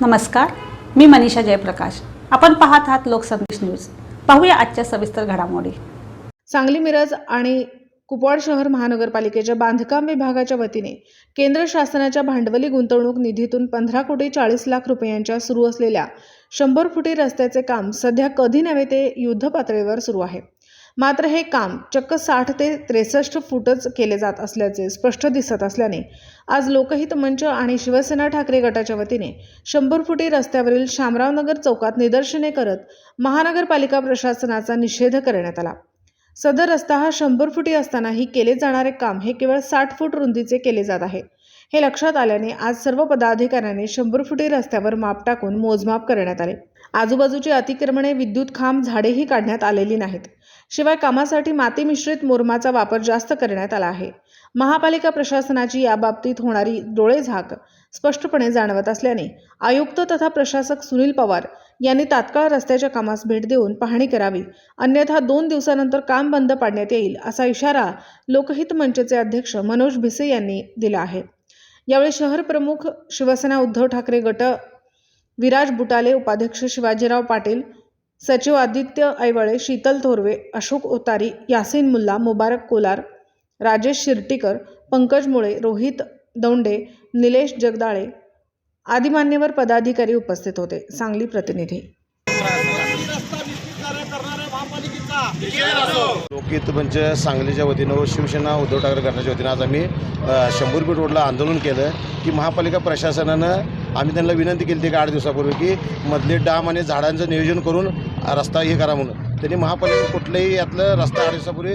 नमस्कार मी मनीषा जयप्रकाश. आपण पाहत आहात लोकसंदेश न्यूज. पाहूया आजच्या सविस्तर घडामोडी. सांगली मिरज आणि कुपवाड शहर महानगरपालिकेच्या बांधकाम विभागाच्या वतीने केंद्र शासनाच्या भांडवली गुंतवणूक निधीतून पंधरा कोटी चाळीस लाख रुपयांच्या सुरू असलेल्या शंभर फुटी रस्त्याचे काम सध्या कधी नव्हे ते युद्धपातळीवर सुरू आहे. मात्र हे काम चक्क साठ ते त्रेसष्ट फूटच केले जात असल्याचे स्पष्ट दिसत असल्याने आज लोकहित मंच आणि शिवसेना ठाकरे गटाच्या वतीने शंभर फुटी रस्त्यावरील शामरावनगर चौकात निदर्शने करत महानगरपालिका प्रशासनाचा निषेध करण्यात आला. सदर रस्ता हा शंभर फुटी असतानाही केले जाणारे काम हे केवळ साठ फूट रुंदीचे केले जात आहे. हे लक्षात आल्याने आज सर्व पदाधिकाऱ्यांनी शंभर फुटी रस्त्यावर माप टाकून मोजमाप करण्यात आले. आजूबाजूची अतिक्रमणे विद्युत खांब झाडेही काढण्यात आलेली नाहीत. शिवाय कामासाठी माती मिश्रित मुरमाचा वापर जास्त करण्यात आला आहे. महापालिका प्रशासनाची याबाबतीत होणारी डोळेझाक स्पष्टपणे जाणवत असल्याने आयुक्त तथा प्रशासक सुनील पवार यांनी तात्काळ रस्त्याच्या कामास भेट देऊन पाहणी करावी. अन्यथा दोन दिवसानंतर काम बंद पाडण्यात येईल असा इशारा लोकहित मंचचे अध्यक्ष मनोज भिसे यांनी दिला आहे. यावेळी शहर प्रमुख शिवसेना उद्धव ठाकरे गट विराज बुटाले उपाध्यक्ष शिवाजीराव पाटील सचिव आदित्य ऐवळे शीतल थोरवे अशोक ओतारी यासीन मुल्ला मुबारक कोलार राजेश शिर्टीकर पंकज मुळे रोहित दौंडे निलेश जगदाळे आदी मान्यवर पदाधिकारी उपस्थित होते. सांगली प्रतिनिधी लोकहित मंच म्हणजे सांगलीच्या वतीनं व शिवसेना उद्धव ठाकरे गटाच्या वतीनं आज आम्ही शंभर फीट रोडला आंदोलन केलं की महापालिका प्रशासनानं आम्ही त्यांना विनंती केली ती आठ दिवसापूर्वी की मधले डाम आणि झाडांचं नियोजन करून रस्ता हे करा म्हणून. त्यांनी महापालिका कुठलंही यातलं रस्ता आठ दिवसापूर्वी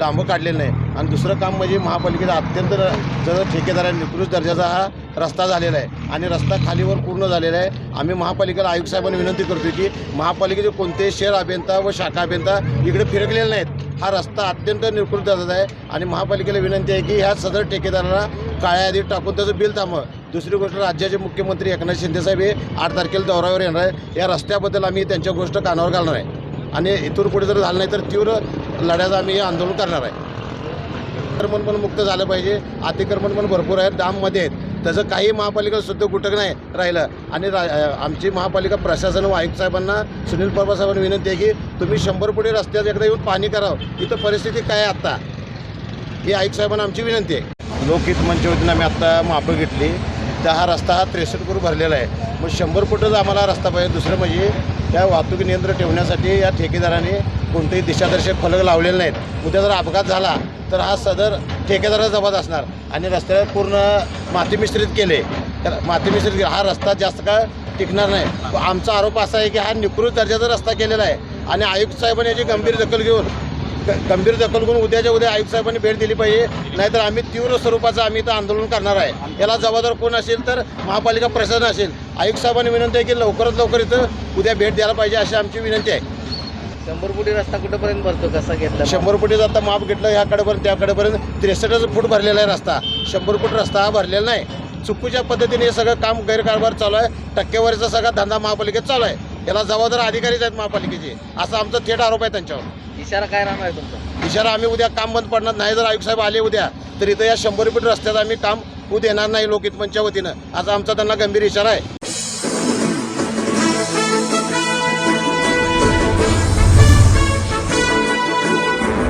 डांबं काढलेलं नाही. आणि दुसरं काम म्हणजे महापालिकेचा अत्यंत जर ठेकेदारांनी निकृष्ट दर्जाचा हा रस्ता झालेला आहे. आणि रस्ता खालीवर पूर्ण झालेला आहे. आम्ही महापालिकेला आयुक्त साहेबांनी विनंती करतो की महापालिकेचे कोणतेही शहर अभियंता व शाखा अभियंता इकडे फिरकलेले नाहीत. हा रस्ता अत्यंत निकृष्ट दर्जाचा आहे. आणि महापालिकेला विनंती आहे की ह्या सदर ठेकेदाराला काळ्या यादीत टाकून त्याचं बिल थांबवं. दुसरी गोष्ट राज्याचे मुख्यमंत्री एकनाथ शिंदेसाहेब हे आठ तारखेला दौऱ्यावर येणार आहे या रस्त्याबद्दल आम्ही त्यांच्या गोष्ट कानावर घालणार आहे. आणि इथून पुढे जर झालं नाही तर तीव्र लढ्याचा आम्ही हे आंदोलन करणार आहे. अतिक्रमण पण मुक्त झालं पाहिजे. अतिक्रमण पण भरपूर आहेत. डाममध्ये आहेत. त्याचं काही महापालिका सुद्धा कुठं नाही राहिलं. आणि रा आमची महापालिका प्रशासन व आयुक्त साहेबांना सुनील पवार साहेबांना विनंती आहे की तुम्ही शंभर पुढे रस्त्यात एकदा येऊन पाणी करावं. इथं परिस्थिती काय आहे आत्ता? ही आयुक्त साहेबांना आमची विनंती आहे. लोकहित मंच वतीनं आम्ही आत्ता मापं घेतली. त्या हा रस्ता हा त्रेसष्ट करून भरलेला आहे. मग शंभर फुटच आम्हाला रस्ता पाहिजे. दुसरं म्हणजे त्या वाहतूक नियंत्रण ठेवण्यासाठी या ठेकेदाराने कोणतेही दिशादर्शक फलक लावलेले नाहीत. उद्या जर अपघात झाला तर हा सदर ठेकेदाराचा जबाब असणार. आणि रस्त्याला पूर्ण माती मिश्रित केले. तर माती मिश्रित हा रस्ता जास्त काळ टिकणार नाही. आमचा आरोप असा आहे की हा निकृत दर्जाचा रस्ता केलेला आहे. आणि आयुक्त साहेबांनी याची गंभीर दखल घेऊन गंभीर दखल घेऊन उद्याच्या उद्या आयुक्त साहेबांनी भेट दिली पाहिजे. नाहीतर आम्ही तीव्र स्वरूपाचं आम्ही इथं आंदोलन करणार आहे. याला जबाबदार कोण असेल तर महापालिका प्रशासन असेल. आयुक्त साहेबांनी विनंती आहे की लवकरात लवकर इथं उद्या भेट द्यायला पाहिजे अशी आमची विनंती आहे. शंभर फुटी रस्ता कुठंपर्यंत भरतो? कसा घेतला? शंभर फुटीचं आता माप घेतलं ह्याकडेपर्यंत त्याकडेपर्यंत त्रेसष्टच फूट भरलेला आहे रस्ता. शंभर फूट रस्ता हा भरलेला नाही. चुकीच्या पद्धतीने हे सगळं काम गैरकारभार चालू आहे. टक्केवारीचा सगळा धंदा महापालिकेत चालू आहे. याला जबाबदार अधिकारीच आहेत महापालिकेचे. असा आमचा थेट आरोप आहे त्यांच्यावर. इशारा काय राहणार आहे तुमचा? इशारा आम्ही उद्या काम बंद पडणार नाही. जर आयुक्त साहेब आले उद्या तर इथं या शंभर फूट रस्त्यात आम्ही काम होऊ देणार नाही लोकहित मंच्या वतीनं. असा आमचा त्यांना गंभीर इशारा आहे.